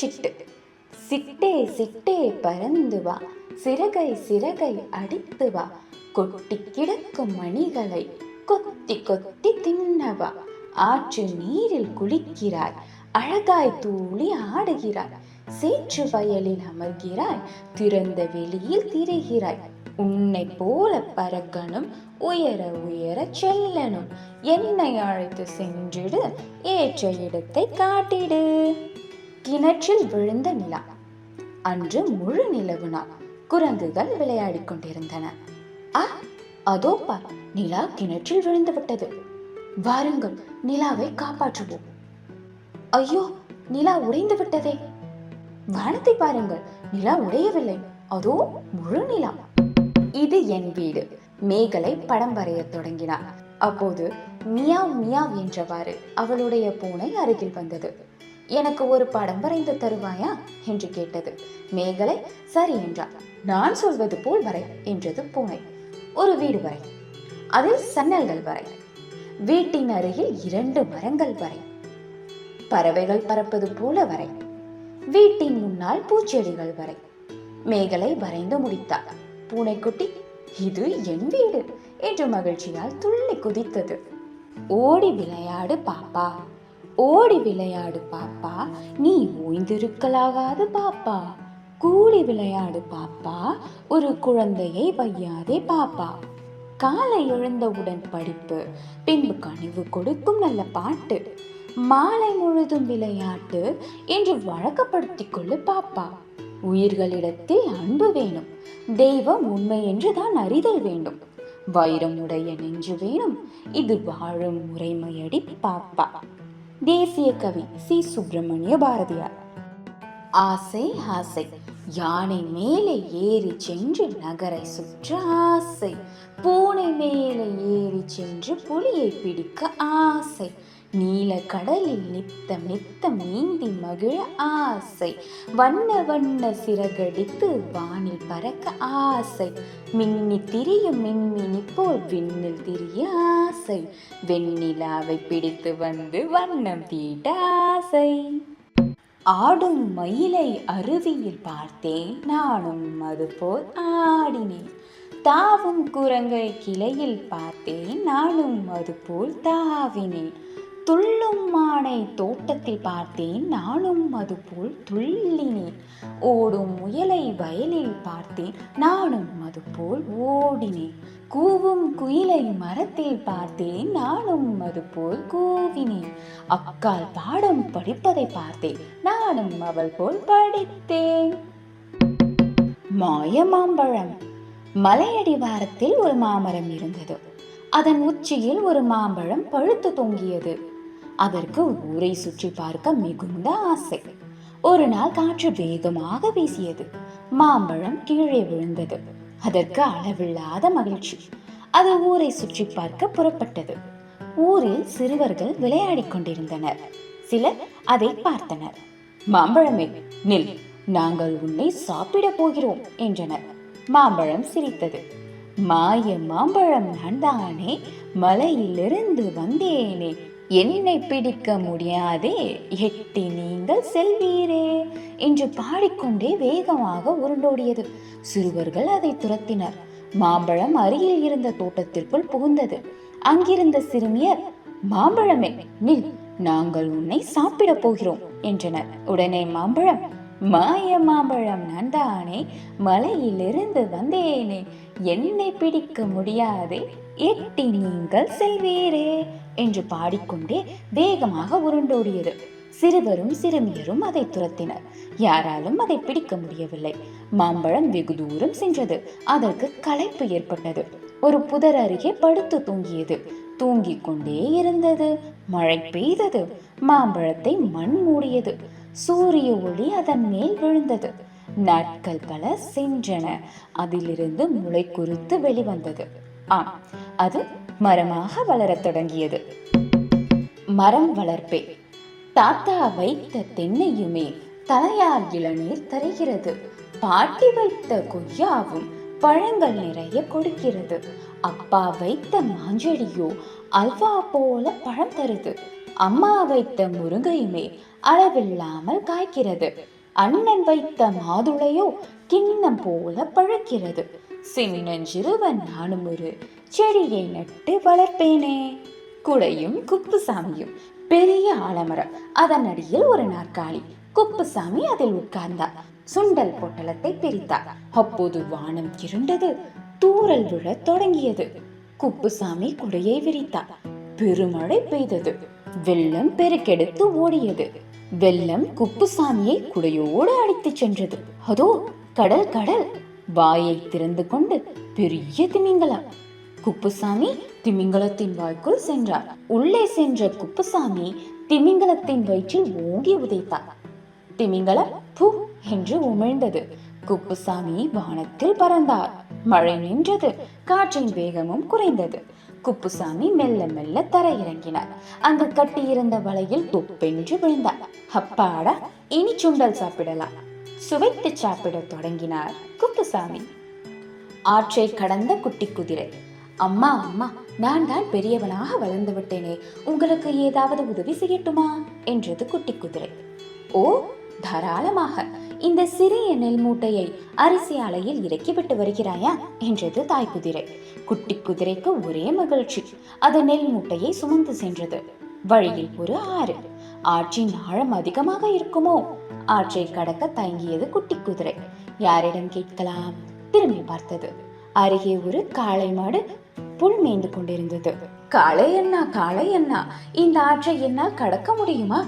சிட்டு. சிட்டே சிட்டே பறந்து வா. சிறகை சிறகை அடித்து வா. கொட்டி கிடக்கும் மணிகளை கொத்தி கொத்தி தின்னவா ஆற்று நீரில் குளிக்கிறாய். அழகாய் தூளி ஆடுகிறாய். சேற்று வயலில் அமர்கிறாய். திறந்த வெளியில் திரிகிறாய். உன்னை போல பறக்கணும் உயர உயர செல்லணும். என்னை அழைத்து சென்றிடு ஏற்ற இடத்தை காட்டிடு. கிணற்றில் விழுந்த நிலா. அன்று முழு நிலவு நாள் குரங்குகள் விளையாடிக் கொண்டிருந்தன. ஆ அதோ பார் நிலா கிணற்றில் விழுந்து விட்டது. வாருங்கள் நிலாவை காப்பாற்றுவோம். ஐயோ நிலா உடைந்து விட்டதே. வானத்தை பாருங்கள் நிலா உடையவில்லை. அதோ முழு நிலா. இது என் வீடு. மேகலை படம் வரையத் தொடங்கினார் அப்போது மியாவ் மியாவ் என்றவாறு அவளுடைய பூனை அருகில் வந்தது. எனக்கு ஒரு படம் வரைந்து தருவாயா? என்று கேட்டது. மேகலை சரி என்றார் நான் சொல்வது போல் வரை என்றது பூனை. ஒரு வீடு வரை. அதில் சன்னல்கள் வரை. வீட்டின் அருகில் இரண்டு மரங்கள் வரை. பறவைகள் பறப்பது போல வரை. வீட்டின் முன்னால் பூச்செடிகள் வரை. மேகலை வரைந்து முடித்தார் பூனைக்குட்டி இது என் வீடு என்று மகிழ்ச்சியால் துள்ளி குதித்தது. ஓடி விளையாடு பாப்பா. ஓடி விளையாடு பாப்பா. நீ ஓய்ந்திருக்கலாகாது பாப்பா. கூடி விளையாடு பாப்பா. ஒரு குழந்தையை வையாதே பாப்பா. காலை எழுந்தவுடன் படிப்பு. பின்பு கனிவு கொடுக்கும் நல்ல பாட்டு. மாலை முழுதும் விளையாட்டு என்று வழக்கப்படுத்திக் கொள்ளு பாப்பா. உயிர்களிடத்தில் அன்பு வேணும். தெய்வம் உண்மை என்று தான் அறிதல் வேண்டும். வைரம் உடைய நெஞ்சு வேணும். இது வாழும் முறைமையடி பாப்பா. தேசிய கவி சி. சுப்பிரமணிய பாரதியார். ஆசை ஆசை. யானை மேலே ஏறி சென்று நகரை சுற்ற ஆசை. பூனை மேலே ஏறி சென்று புலியை பிடிக்க ஆசை. நீல கடலில் நித்த நித்தம் நீந்தி மகிழ ஆசை. வண்ண வண்ண சிறகடித்து வானில் பறக்க ஆசை. மின்னி திரியும் மின்மினி போல் விண்ணில் திரிய ஆசை. வெண்ணிலாவை பிடித்து வந்து வண்ணம் தீட்ட ஆசை. ஆடும் மயிலை அருவியில் பார்த்தேன் நானும் அதுபோல் ஆடினேன். தாவும் குரங்கை கிளையில் பார்த்தேன் நானும் அதுபோல் தாவினேன். துள்ளும் மானை தோட்டத்தில் பார்த்தேன் நானும் அதுபோல் துள்ளினேன். ஓடும் முயலை வயலில் பார்த்தேன் நானும் அதுபோல் ஓடினேன். கூவும் குயிலை மரத்தில் பார்த்தேன் நானும் அதுபோல் கூவினேன். அக்கால் பாடம் படிப்பதை பார்த்தேன் நானும் அவள் போல் படித்தேன். மாய மாம்பழம். மலையடிவாரத்தில் ஒரு மாமரம் இருந்தது. அதன் உச்சியில் ஒரு மாம்பழம் பழுத்து தொங்கியது. அதற்கு ஊரை சுற்றி பார்க்க மிகுந்த ஆசை. ஒரு நாள் காற்று வேகமாக வீசியது. மாம்பழம் கீழே விழுந்தது. அதற்கு அளவில்லாத மகிழ்ச்சி. அது ஊரை சுற்றி பார்க்க புறப்பட்டது. ஊரில் சிறுவர்கள் விளையாடிக் கொண்டிருந்தனர். சிலர் அதை பார்த்தனர். மாம்பழமே நில். நாங்கள் உன்னை சாப்பிட போகிறோம் என்றனர். மாம்பழம் சிரித்தது. மாய மாம்பழம் நான் தானே மலையிலிருந்து வந்தேனே என்னை பிடிக்க முடியாதே எட்டி நீங்கள் செல்வீரே என்று பாடிக்கொண்டே வேகமாக உருண்டோடியது. சிறுவர்கள் அதை துரத்தினர். மாம்பழம் அருகில் இருந்த தோட்டத்திற்குள் புகுந்தது. அங்கிருந்த சிறுமியர் மாம்பழமே நில் நாங்கள் உன்னை சாப்பிடப் போகிறோம் என்றனர். உடனே மாம்பழம் மாய மாம்பழம் நான் தானே மலையிலிருந்து வந்தேனே என்னை பிடிக்க முடியாதே எட்டி நீங்கள் செல்வீரே என்று பாடிக்கொண்டே வேகமாக உருண்டோடியது. சிறுவரும் சிறுமியரும் அதை துரத்தினர். யாராலும் அதை பிடிக்க முடியவில்லை. மாம்பழம் வெகு தூரம் சென்றது. அதற்கு களைப்பு ஏற்பட்டது. ஒரு புதர் அருகே படுத்து தூங்கியது. தூங்கிக் கொண்டே இருந்தது. மழை பெய்தது. மாம்பழத்தை மண் மூடியது. சூரிய ஒளி அதன் மேல் விழுந்தது. நாட்கள் பல சென்றன. அதிலிருந்து முளை குறுத்து வெளிவந்தது. ஆம். அது மரமாக வளரத் தொடங்கியது. மரம் வளர்ப்பே. தாத்தா வைத்த தென்னையுமே தலையால் இளநீர் தருகிறது. பாட்டி வைத்த கொய்யாவும் பழங்கள் நிறைய கொடுக்கிறது. அப்பா வைத்த மாஞ்செடியோ அல்வா போல பழம் தருது. அம்மா வைத்த முருங்கையுமே அளவில்லாமல் காய்க்கிறது. அண்ணன் வைத்த மாதுளையோ கிண்ணம் போல பழுக்கிறது. சின்னஞ்சிறுவன் நானும் ஒரு செடியை நட்டு வளர்ப்பேனே. குடையும் குப்புசாமியும் பெரிய ஆலமரம். அதன் அடியில் ஒரு நாற்காலி. குப்புசாமி அதில் உட்கார்ந்தார் சுண்டல் பொட்டலத்தை பிரித்தார் அப்போது வானம் இருண்டது. தூரல் விழத் தொடங்கியது. குப்புசாமி குடையை விரித்தார் பெருமழை பெய்தது. வெள்ளம் பெருக்கெடுத்து ஓடியது. வெள்ளம் குப்புசாமியை குடையோடு அடித்துச் சென்றது. அதோ கடல் கடல். வாயை திறந்து கொண்டு பெரிய திமிங்கலம். குப்புசாமி திமிங்கலத்தின் வாய்க்குள் சென்றார். உள்ளே சென்ற குப்புசாமி திமிங்கலத்தின் வயிற்றில் ஓங்கி உதைத்தார். திமிங்கலம் பூ என்று உமிழ்ந்தது. குப்புசாமி வானத்தில் பறந்தார். மழை நின்றது. காற்றின் வேகமும் குறைந்தது. குப்புசாமி மெல்ல மெல்ல தரையிறங்கினார். அங்கு கட்டியிருந்த வலையில் தொப்பென்று விழுந்தார். அப்பாடா இனி சுண்டல் சாப்பிடலாம். சுவைத்து சாப்பிடத் தொடங்கினார் குப்புசாமி. ஆற்றை கடந்த குட்டி குதிரை. அம்மா அம்மா நான் தான் பெரியவனாக வளர்ந்து விட்டேனே உங்களுக்கு ஏதாவது உதவி செய்யட்டுமா? என்றது குட்டி குதிரை. ஓ தாராளமாக. இந்த சிறிய நெல் மூட்டையை அரிசி அலையில் இறக்கிவிட்டு வருகிறாயா? என்றது தாய் குதிரை. குட்டி குதிரைக்கு ஒரே மகிழ்ச்சி. அது நெல் மூட்டையை சுமந்து சென்றது. வழியில் ஒரு ஆறு. ஆற்றின் ஆழம் அதிகமாக இருக்குமோ? ஆற்றை கடக்க தயங்கியது குட்டி குதிரை. யாரிடம் கேட்கலாம்? திரும்பி பார்த்தது. அருகே ஒரு காளை மாடு புல் மேய்ந்து கொண்டிருந்தது. காளை என்ன காளை அண்ணா இந்த ஆற்றை என்னால் கடக்க முடியுமா?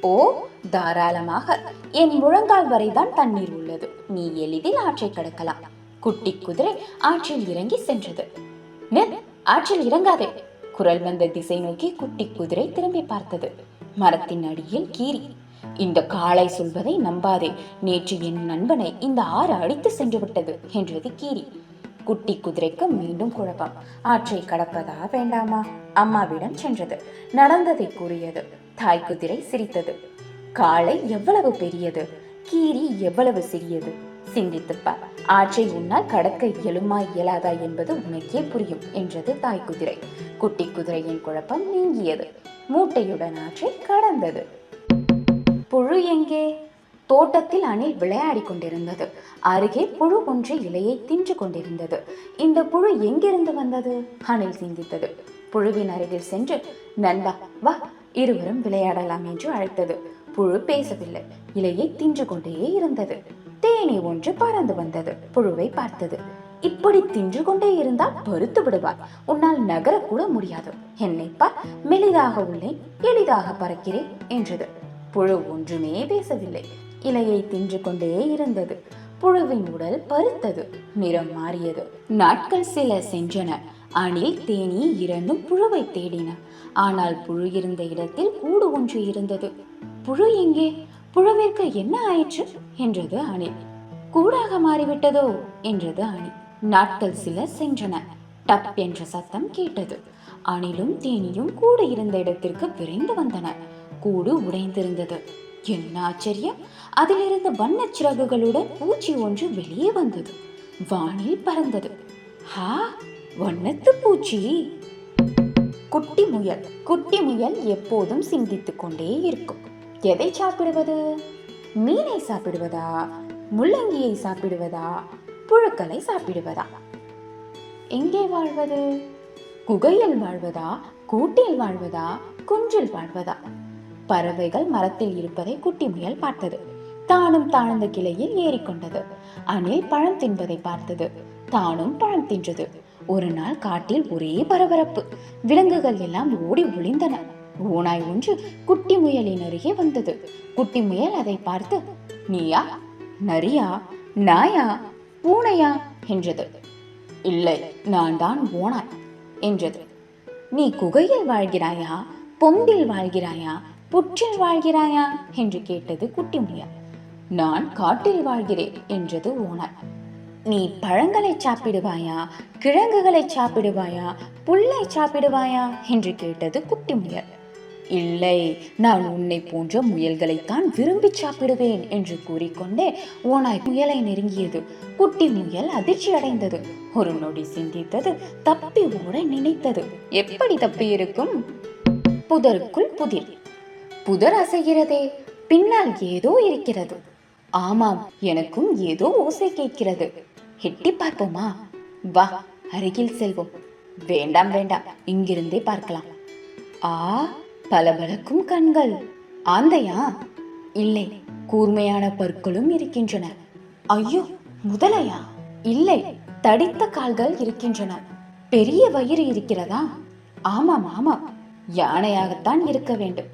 ஓ தாராளமாக. என் முழங்கால் வரைதான் தண்ணீர் உள்ளது. நீ எளிதில் ஆற்றை கடக்கலாம். குட்டி குதிரை ஆற்றில் இறங்கி சென்றது. ஆற்றில் இறங்காதே. குரல் வந்த திசை நோக்கி குட்டி குதிரை திரும்பி பார்த்தது. மரத்தின் அடியில் கீரி இந்த காளை சொல்வதை நம்பாதே. நேற்று என் நண்பனை இந்த ஆறு அடித்து சென்று விட்டது என்றது கீரி குட்டி குதிரைக்கு மீண்டும் குழப்பம். ஆற்றை கடப்பதா வேண்டாமா? அம்மாவிடம் சென்றது. நடந்ததை கூறியது. தாய் குதிரை சிரித்தது. காளை எவ்வளவு பெரியது? கீரி எவ்வளவு சிறியது? சிந்தித்துப்பார் ஆற்றை உன்னால் கடக்க இயலுமா இயலாதா என்பது உனக்கே புரியும் என்றது தாய் குதிரை. குட்டி குதிரையின் குழப்பம் நீங்கியது. மூட்டையுடன் ஆற்றை கடந்தது. புழு எங்கே? தோட்டத்தில் அணில் விளையாடி கொண்டிருந்தது. அருகே புழு ஒன்று இலையை தின்று கொண்டிருந்தது. இந்த புழு எங்கிருந்து வந்தது? அணில் சிந்தித்தது. புழுவின் அருகில் சென்று நண்பா வா இருவரும் விளையாடலாம் என்று அழைத்தது. புழு பேசவில்லை. இலையை தின்று கொண்டே இருந்தது. தேனி ஒன்று பறந்து வந்தது. புழுவை பார்த்தது. இப்படி தின்று கொண்டே இருந்தால் பருத்து விடுவார் உன்னால் நகரக்கூட முடியாது. என்னை பார் மெலிதாக உள்ளேன் எளிதாக பறக்கிறேன் என்றது. புழு ஒன்றுமே பேசவில்லை. இலையை தின்று கொண்டே இருந்தது. புழுவின் உடல் பருத்தது. நிறம் மாறியது. நாட்கள் சில சென்றன. அணில் தேனி இரண்டும் புழுவை தேடின. ஆனால் புழு இருந்த இடத்தில் கூடு ஒன்று இருந்தது. புழு எங்கே? புழுவிற்கு என்ன ஆயிற்று? என்றது அணில். கூடாக மாறிவிட்டதோ? என்றது அணி நாட்கள் சில சென்றன. டப் என்ற சத்தம் கேட்டது. அணிலும் தேனியும் கூடு இருந்த இடத்திற்கு விரைந்து வந்தன. கூடு உடைந்திருந்தது. என்ன ஆச்சரியம்! அதிலிருந்த வண்ண சிறகுகளுடன் பூச்சி ஒன்று வெளியே வந்தது. வானில் பறந்தது. ஹா! வண்ணத்து பூச்சி! குட்டி முயல் குட்டி முயல் எப்போதும் சிந்தித்துக் கொண்டே இருக்கும். எதை சாப்பிடுவது? மீனை சாப்பிடுவதா? முள்ளங்கியை சாப்பிடுவதா? புழுக்களை சாப்பிடுவதா? எங்கே வாழ்வது? குகையில் வாழ்வதா? கூட்டில் வாழ்வதா? குன்றில் வாழ்வதா? பறவைகள் மரத்தில் இருப்பதை குட்டி முயல் பார்த்தது. தானும் தாழ்ந்த கிளையில் ஏறிக்கொண்டது அணில் பழம் தின்பதை பார்த்தது. தானும் பழம் தின்றது. ஒரு நாள் காட்டில் ஒரே பரபரப்பு. விலங்குகள் எல்லாம் ஓடி ஒளிந்தன. ஓனாய் ஒன்று குட்டி முயலின் அருகே வந்தது. குட்டி முயல் அதை பார்த்து நீயா? நரியா? நாயா? பூனையா? என்றது. இல்லை நான் தான் ஓனாய் என்றது. நீ குகையில் வாழ்கிறாயா? பொந்தில் வாழ்கிறாயா? புற்றில் வாழ்கிறாயா? என்று கேட்டது குட்டி முயல் நான் காட்டில் வாழ்கிறேன் என்றது ஓனாய் நீ பழங்களை சாப்பிடுவாயா? கிழங்குகளை சாப்பிடுவாயா? புல்லை சாப்பிடுவாயா? என்று கேட்டது குட்டி முயல் இல்லை. நான் உன்னை போன்ற முயல்களைத்தான் விரும்பி சாப்பிடுவேன் என்று கூறிக்கொண்டே ஓனாய் முயலை நெருங்கியது. குட்டி முயல் அதிர்ச்சி அடைந்தது. ஒரு நொடி சிந்தித்தது. தப்பி ஓட நினைத்தது. எப்படி தப்பி இருக்கும்? புதருக்குள் புதிர். புதர் அசைகிறதே. பின்னால் ஏதோ இருக்கிறது. ஆமாம் எனக்கும் ஏதோ ஓசை கேட்கிறது. எட்டி பார்ப்போமா? வா அருகில் செல்வோம். வேண்டாம் வேண்டாம். இங்கிருந்தே பார்க்கலாம். ஆ பளபளக்கும் கண்கள். ஆந்தையா? இல்லை கூர்மையான பற்களும் இருக்கின்றன. ஐயோ முதலையா? இல்லை தடித்த கால்கள் இருக்கின்றன. பெரிய வயிறு இருக்கிறதா? ஆமாம் ஆமாம் யானையாகத்தான் இருக்க வேண்டும்.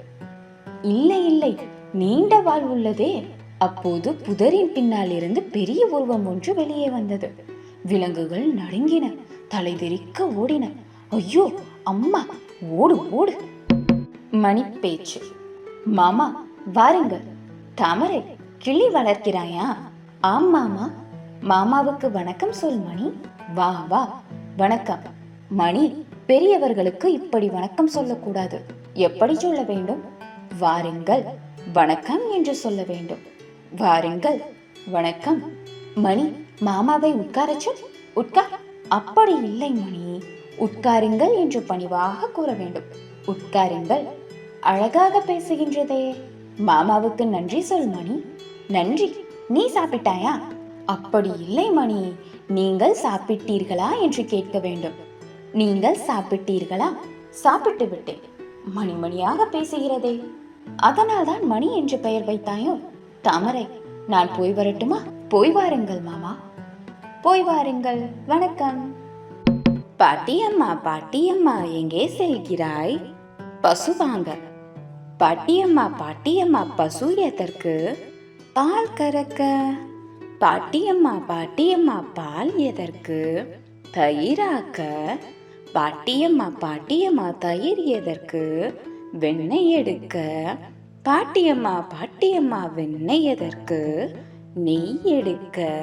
இல்லை இல்லை நீண்ட வால் உள்ளதே. அப்போது புதரின் பின்னால் இருந்து பெரிய உருவம் ஒன்று வெளியே வந்தது. விலங்குகள் நடுங்கின தலைதெறிக்க ஓடின. ஐயோ அம்மா ஓடு ஓடு. மணி பேச்சு மாமா வாருங்கள் தாமரை கிளி வளர்க்கிறாயா? ஆம் மாமா. மாமாவுக்கு வணக்கம் சொல் மணி. வா வா. வணக்கம். மணி பெரியவர்களுக்கு இப்படி வணக்கம் சொல்லக்கூடாது. எப்படி சொல்ல வேண்டும்? வாருங்கள். வணக்கம் என்று சொல்ல வேண்டும். வாருங்கள். வணக்கம். மணி மாமாவை உட்காரச்சு உட்கார். அப்படி இல்லை மணி. உட்காருங்கள் என்று பணிவாக கூற வேண்டும். உட்காருங்கள். அழகாக பேசுகின்றதே. மாமாவுக்கு நன்றி சொல் மணி. நன்றி. நீ சாப்பிட்டாயா? அப்படி இல்லை மணி. நீங்கள் சாப்பிட்டீர்களா என்று கேட்க வேண்டும். நீங்கள் சாப்பிட்டீர்களா? சாப்பிட்டு விட்டேன். மணிமணியாக பேசுகிறதே. அதனால்தான் மணி என்று பெயர் வைத்தாயோ? தாமரை நான் போய் வரட்டுமா? போய் வாருங்கள் மாமா. போய் வாருங்கள். வணக்கம். பாட்டியம்மா பாட்டியம்மா எங்கே செல்கிறாய்? பசு வாங்க பாட்டியம்மா பாட்டியம்மா பசு எதற்கு? பால் கறக்க. பாட்டியம்மா பாட்டியம்மா பால் எதற்கு? தயிராக்க. பாட்டியம்மா பாட்டியம்மா தயிர் எதற்கு? வெண்ணெய் எடுக்க. பாட்டியம்மா பாட்டியம்மா வெண்ணெய் எதற்கு? நெய் எடுக்க.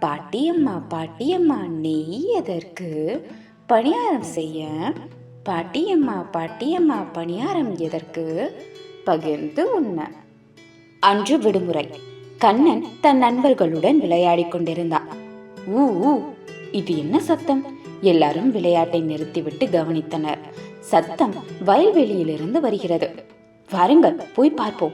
பாட்டியம்மா பாட்டியம்மா நெய் எதற்கு? பணியாரம் செய்ய. பாட்டியம்மா பாட்டியம்மா பணியாரம் எதற்கு? பகிர்ந்து உண்ண. அன்று விடுமுறை. கண்ணன் தன் நண்பர்களுடன் விளையாடிக் கொண்டிருந்தான். ஊ ஊ, இது என்ன சத்தம்? எல்லாரும் விளையாட்டை நிறுத்திவிட்டு கவனித்தனர். சத்தம் வயல்வெளியிலிருந்து வருகிறது. வாருங்கள் போய் பார்ப்போம்.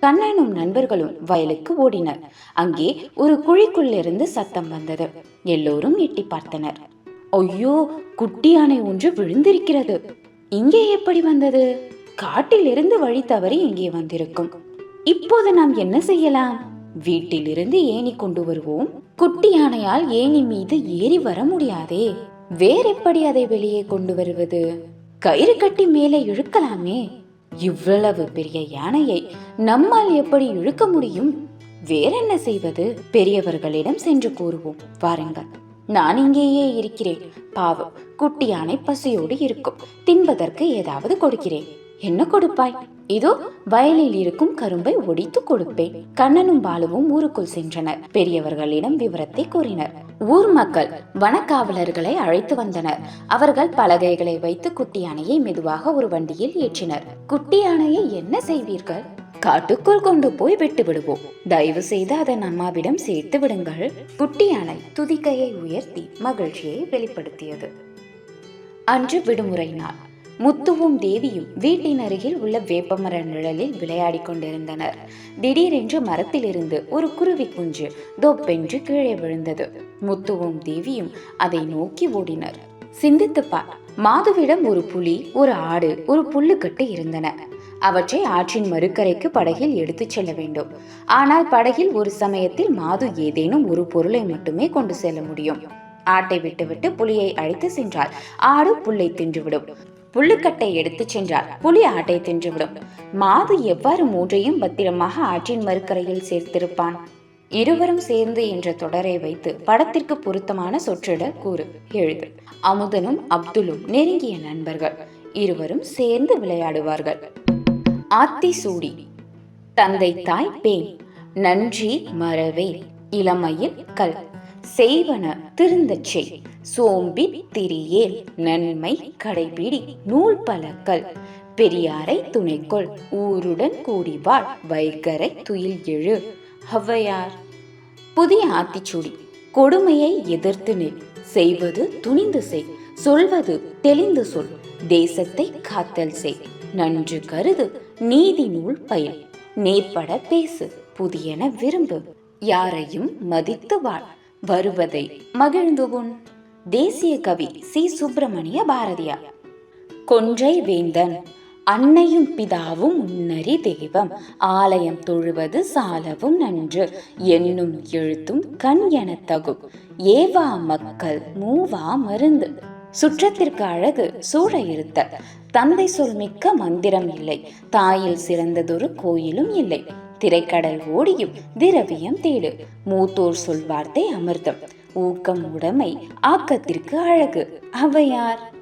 கண்ணனும் நண்பர்களும் வயலுக்கு ஓடினர். அங்கே ஒரு குழிக்குள்ளிருந்து சத்தம் வந்தது. எல்லோரும் எட்டி பார்த்தனர். ஐயோ குட்டி யானை ஒன்று விழுந்திருக்கிறது. இங்கே எப்படி வந்தது? காட்டிலிருந்து வழி தவறி இங்கே வந்திருக்கும். இப்போது நாம் என்ன செய்யலாம்? வீட்டிலிருந்து ஏணி கொண்டு வருவோம். குட்டி யானையால் ஏணி மீது ஏறி வர முடியாதே. வேறெப்படி அதை வெளியே கொண்டு வருவது? கயிறு கட்டி மேலே இழுக்கலாமே. இவ்வளவு பெரிய யானையை நம்மால் எப்படி இழுக்க முடியும்? வேறென்ன செய்வது? பெரியவர்களிடம் சென்று கூறுவோம். வாருங்கள் நான் இங்கேயே இருக்கிறேன். பாவம் குட்டி யானை பசியோடு இருக்கும். தின்பதற்கு ஏதாவது கொடுக்கிறேன். என்ன கொடுப்பாய்? இதோ வயலில் இருக்கும் கரும்பை ஒடித்து கொடுப்பேன். கண்ணனும் பாலுவும் ஊருக்குள் சென்றனர். பெரியவர்களிடம் விவரத்தை கூறினர். ஊர் மக்கள் வனக்காவலர்களை அழைத்து வந்தனர். அவர்கள் பலகைகளை வைத்து குட்டி யானையை மெதுவாக ஒரு வண்டியில் ஏற்றினர். குட்டி யானையை என்ன செய்வீர்கள்? காட்டுக்குள் கொண்டு போய் விட்டு விடுவோம். தயவு செய்து அதன் அம்மாவிடம் சேர்த்து விடுங்கள். குட்டி யானை துதிக்கையை உயர்த்தி மகிழ்ச்சியை வெளிப்படுத்தியது. அன்று விடுமுறை நாள். முத்துவும் தேவியும் வீட்டின் அருகில் உள்ள வேப்பமர நிழலில் விளையாடிக் கொண்டிருந்தனர். திடீரென்று மரத்திலிருந்து ஒரு குருவி குஞ்சு தொப்பென்று கீழே விழுந்தது. முத்துவும் தேவியும் அதை நோக்கி ஓடினர். சிந்தித்துப் பார் மாதுவிடம் ஒரு புலி ஒரு ஆடு ஒரு புல்லுக்கட்டு இருந்தன. அவற்றை ஆற்றின் மறுக்கரைக்கு படகில் எடுத்துச் செல்ல வேண்டும். ஆனால் படகில் ஒரு சமயத்தில் மாது ஏதேனும் ஒரு பொருளை மட்டுமே கொண்டு செல்ல முடியும். ஆட்டை விட்டுவிட்டு புலியை அழைத்து சென்றால் ஆடு புல்லை தின்றுவிடும். புல்லுக்கட்டை எடுத்துச் சென்றால் புலி ஆட்டை தின்றுவிடும். மாது எவ்வாறு மூன்றையும் பத்திரமாக ஆற்றின் மறுக்கரையில் சேர்த்திருப்பான்? இருவரும் சேர்ந்து என்ற தொடரை வைத்து படத்திற்கு பொருத்தமான சொற்றொடர் கூறு எழுது. அமுதனும் அப்துலும் நெருங்கிய நண்பர்கள். இருவரும் சேர்ந்து விளையாடுவார்கள். ஆத்தி சூடி தந்தை தாய் பேன் நன்றி மறவே இளமையில் கல். செய்வன திருந்தச் செய் சோம்பி திரியேல் நன்மை கடைபிடி நூல் பலக்கல் பெரியாரை துணைக்கொள் ஊருடன் கூடிவாள் வைகரை துயில் எழு. ஹவ்வையார் புதிய ஆத்திச்சூடி கொடுமையை எதிர்த்து நில். செய்வது துணிந்து செய் சொல்வது தெளிந்து சொல். தேசத்தை காத்தல் செய் நன்று கருது நீதி நூல் பயில். நேர்பட பேசு புதியன விரும்பு. யாரையும் மதித்து வாழ். வருவதை மகிழ்ந்து தேசிய கவி சி. சுப்பிரமணிய பாரதியார். கொன்றை வேந்தன் அன்னையும் பிதாவும் உன்னரி தெய்வம். ஆலயம் தொழுவது சாலவும் நன்று. என்னும் எழுத்தும் கண் எனத் தகும். ஏவா மக்கள் மூவா மருந்து. சுற்றத்திற்கு அழகு சூழ இருத்த. தந்தை சொல் மிக்க மந்திரம் இல்லை. தாயில் சிறந்ததொரு கோயிலும் இல்லை. திரைக்கடல் ஓடியும் திரவியம் தேடு. மூத்தோர் சொல்வார்த்தை அமிர்தம். ஊக்கம் உடைமை ஆக்கத்திற்கு அழகு. அவையார்?